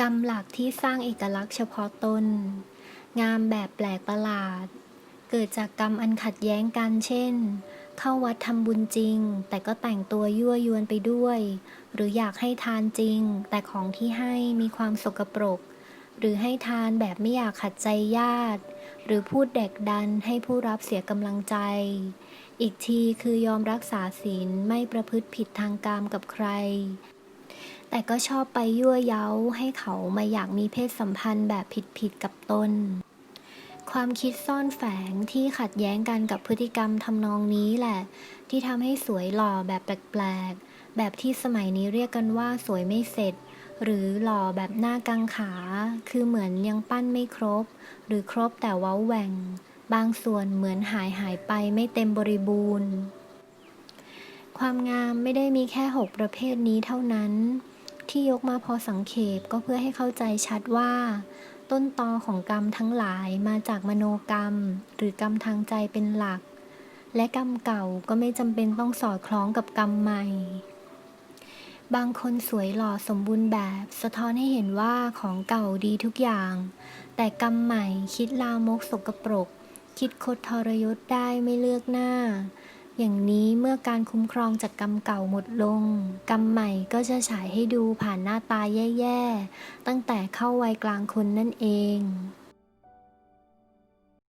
กรรมหลักที่สร้างเอกลักษณ์เฉพาะตน งามแบบแปลกประหลาด เกิดจากกรรมอันขัดแย้งกันเช่น เข้าวัดทำบุญจริง แต่ก็แต่งตัวยั่วยวนไปด้วย หรืออยากให้ทานจริง แต่ของที่ให้มีความสกปรก หรือให้ทานแบบไม่อยากขัดใจญาติ หรือพูดแดกดันให้ผู้รับเสียกำลังใจ อีกทีคือยอมรักษาศีลไม่ประพฤติผิดทางกามกับใคร แต่ก็ชอบไปยั่วเย้าให้เขามาอยากมีเพศสัมพันธ์แบบผิดๆกับตน ความคิดซ่อนแฝงที่ขัดแย้งกันกับพฤติกรรมทำนองนี้แหละ ที่ทำให้สวยหล่อแบบแปลกๆ แบบที่สมัยนี้เรียกกันว่าสวยไม่เสร็จ หรือหล่อแบบหน้ากังขา คือเหมือนยังปั้นไม่ครบ หรือครบแต่เว้าแหว่ง บางส่วนเหมือนหายหายไปไม่เต็มบริบูรณ์ความงามไม่ได้มีแค่หกประเภทนี้เท่านั้น ที่ยกมาพอสังเขปก็เพื่อให้เข้าใจชัดว่า ต้นตอของกรรมทั้งหลายมาจากมโนกรรม หรือกรรมทางใจเป็นหลัก และกรรมเก่าก็ไม่จำเป็นต้องสอดคล้องกับกรรมใหม่ บางคนสวยหล่อสมบูรณ์แบบ สะท้อนให้เห็นว่าของเก่าดีทุกอย่าง แต่กรรมใหม่คิดลามกสกปรก คิดคดทรยศได้ไม่เลือกหน้า อย่างนี้เมื่อการคุ้มครองจากกรรมเก่าหมดลง กรรมใหม่ก็จะฉายให้ดูผ่านหน้าตาแย่ ๆ ตั้งแต่เข้าวัยกลางคนนั่นเอง